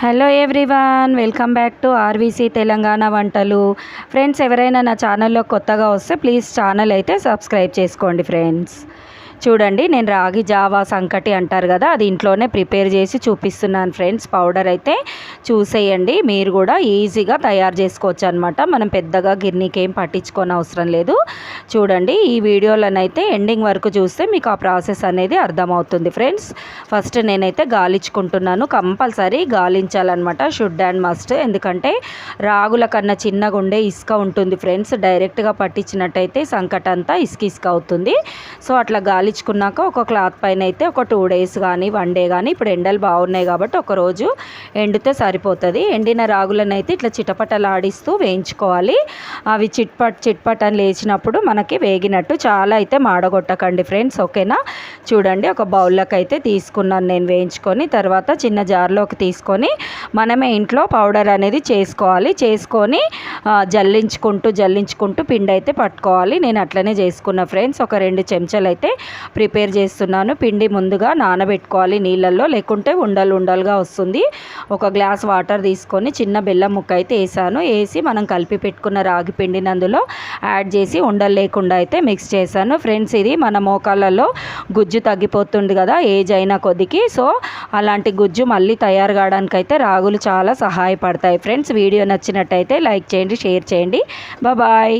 Hello everyone welcome back to RVC Telangana వంటలు friends ఎవరైనా నా ఛానల్లో కొత్తగా వస్తే ప్లీజ్ ఛానల్ అయితే సబ్స్క్రైబ్ చేసుకోండి ఫ్రెండ్స్ చూడండి నేను రాగి జావా సంకటి అంటారు కదా అది ఇంట్లోనే ప్రిపేర్ చేసి చూపిస్తున్నాను ఫ్రెండ్స్. పౌడర్ అయితే చూసేయండి మీరు కూడా ఈజీగా తయారు చేసుకోవచ్చు అనమాట మనం పెద్దగా గిర్నీకి ఏం పట్టించుకోని అవసరం లేదు. చూడండి ఈ వీడియోలోనైతే ఎండింగ్ వరకు చూస్తే మీకు ఆ ప్రాసెస్ అనేది అర్థమవుతుంది ఫ్రెండ్స్. ఫస్ట్ నేనైతే గాలించుకుంటున్నాను కంపల్సరీ గాలించాలన్నమాట షుడ్ అండ్ మస్ట్. ఎందుకంటే రాగుల కన్నా చిన్నగా ఉండే ఇసుక ఉంటుంది ఫ్రెండ్స్ డైరెక్ట్గా పట్టించినట్టయితే సంకటంతా ఇసుక ఇసుక అవుతుంది. సో అట్లా గాలి గాలించుకున్నాక ఒక క్లాత్ పైన అయితే ఒక టూ డేస్ కానీ వన్ డే కానీ ఇప్పుడు ఎండలు బాగున్నాయి కాబట్టి ఒకరోజు ఎండితే సరిపోతుంది. ఎండిన రాగులను అయితే ఇట్లా చిటపటలాడిస్తూ వేయించుకోవాలి. అవి చిట్పట్ చిట్పట్ అని లేచినప్పుడు మనకి వేగినట్టు చాలా అయితే మాడగొట్టకండి ఫ్రెండ్స్ ఓకేనా? చూడండి ఒక బౌల్లోకి అయితే తీసుకున్నాను నేను వేయించుకొని తర్వాత చిన్న జార్లోకి తీసుకొని మనమే ఇంట్లో పౌడర్ అనేది చేసుకోవాలి. చేసుకొని జల్లించుకుంటూ జల్లించుకుంటూ పిండి అయితే పట్టుకోవాలి. నేను అట్లనే చేసుకున్న ఫ్రెండ్స్ ఒక రెండు చెంచాలు అయితే ప్రిపేర్ చేస్తున్నాను. పిండి ముందుగా నానబెట్టుకోవాలి నీళ్ళల్లో. లేకుంటే ఉండలు ఉండలుగా వస్తుంది. ఒక గ్లాస్ వాటర్ తీసుకొని చిన్న బెల్లం ముక్క అయితే వేసాను. వేసి మనం కలిపి పెట్టుకున్న రాగి పిండిని అందులో యాడ్ చేసి ఉండలు లేకుండా అయితే మిక్స్ చేశాను. ఫ్రెండ్స్ ఇది మన మోకాళ్ళలో గుజ్జు తగ్గిపోతుంది కదా ఏజ్ అయిన కొద్దికి. సో అలాంటి గుజ్జు మళ్ళీ తయారు కావడానికి అయితే రాగులు చాలా సహాయపడతాయి. ఫ్రెండ్స్ వీడియో నచ్చినట్టయితే లైక్ చేయండి షేర్ చేయండి. బాయ్.